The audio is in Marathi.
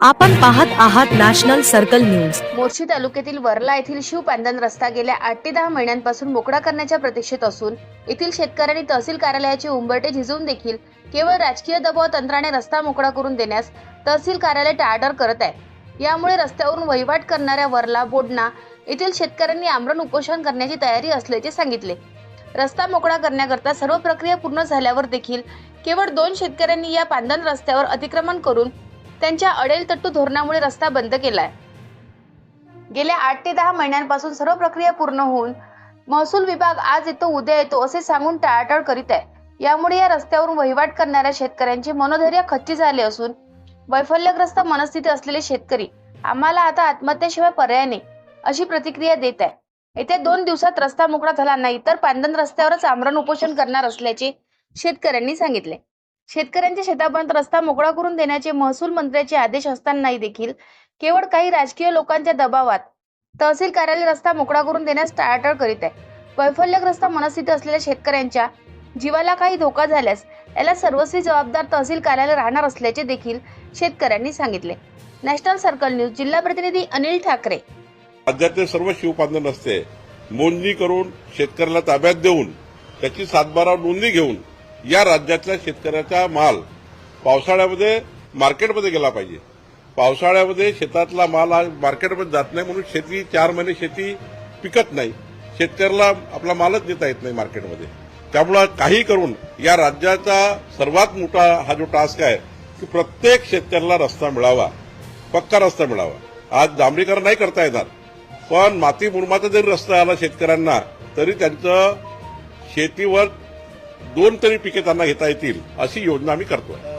आपण पाहत आहात नॅशनल सर्कल न्यूज. मोर्शी तालुक्यातील वर्ला येथील शिवपांदन रस्ता गेल्या आठ ते दहा महिन्यांपासून मोकळा करण्याच्या प्रतीक्षेत असून येथील शेतकऱ्यांनी तहसील कार्यालयाचे उंबरटे झिजवून देखील केवळ राजकीय दबाव तंत्राने रस्ता मोकळा करून देण्यास तहसील कार्यालय टाळाटाळ करत आहे. यामुळे रस्त्यावरून वहिवाट करणाऱ्या वरला बोडणा येथील शेतकऱ्यांनी आमरण उपोषण करण्याची तयारी असल्याचे सांगितले. रस्ता मोकळा करण्याकरता सर्व प्रक्रिया पूर्ण झाल्यावर देखील केवळ दोन शेतकऱ्यांनी या पांदन रस्त्यावर अतिक्रमण करून त्यांच्या अडेलतट्टू धोरणामुळे रस्ता बंद केलाय. गेल्या आठ ते दहा महिन्यांपासून सर्व प्रक्रिया पूर्ण होऊन महसूल विभाग आज येतो उद्या येतो असे सांगून टाळाटाळ करीत आहे. यामुळे या रस्त्यावरून वहिवाट करणाऱ्या शेतकऱ्यांचे मनोधैर्य खच्ची झाले असून वैफल्यग्रस्त मनस्थिती असलेले शेतकरी आम्हाला आता आत्महत्येशिवाय पर्याय नाही अशी प्रतिक्रिया देत आहे. येत्या दोन दिवसात रस्ता मोकळा झाला नाही तर पांदन रस्त्यावरच आमरण उपोषण करणार असल्याचे शेतकऱ्यांनी सांगितले. शेतकऱ्यांच्या शेतापर्यंत रस्ता मोकळा करून देण्याचे महसूल मंत्र्याचे आदेश असतानाही देखील केवळ काही राजकीय लोकांच्या दबावात तहसील कार्यालय रस्ता मोकळा करून देण्यास टाळाटाळ करीत आहे. वैफल्यग्रस्त मनस्थिती असलेल्या शेतकऱ्यांच्या जीवाला काही धोका झाल्यास याला सर्वस्वी जबाबदार तहसील कार्यालय राहणार असल्याचे देखील शेतकऱ्यांनी सांगितले. नॅशनल सर्कल न्यूज जिल्हा प्रतिनिधी अनिल ठाकरे. राज्यातील सर्व शिवपांधन असते मोजणी करून शेतकऱ्याला ताब्यात देऊन त्याची सातबारा नोंदणी घेऊन या राज्यातल्या शेतकऱ्याचा माल पावसाळ्यामध्ये मार्केटमध्ये गेला पाहिजे. पावसाळ्यामध्ये शेतातला माल हा मार्केटमध्ये जात नाही म्हणून शेती चार महिने शेती पिकत नाही. शेतकऱ्याला आपला मालच देता येत नाही मार्केटमध्ये. त्यामुळं काही करून या राज्याचा सर्वात मोठा हा जो टास्क आहे की प्रत्येक शेतकऱ्याला रस्ता मिळावा पक्का रस्ता मिळावा. आज डांबरीकरण नाही करता येणार पण माती मुरमाचा जरी रस्ता आला शेतकऱ्यांना तरी त्यांचं शेतीवर दोन तरी पिके त्यांना घेता येतील अशी योजना आम्ही करतोय.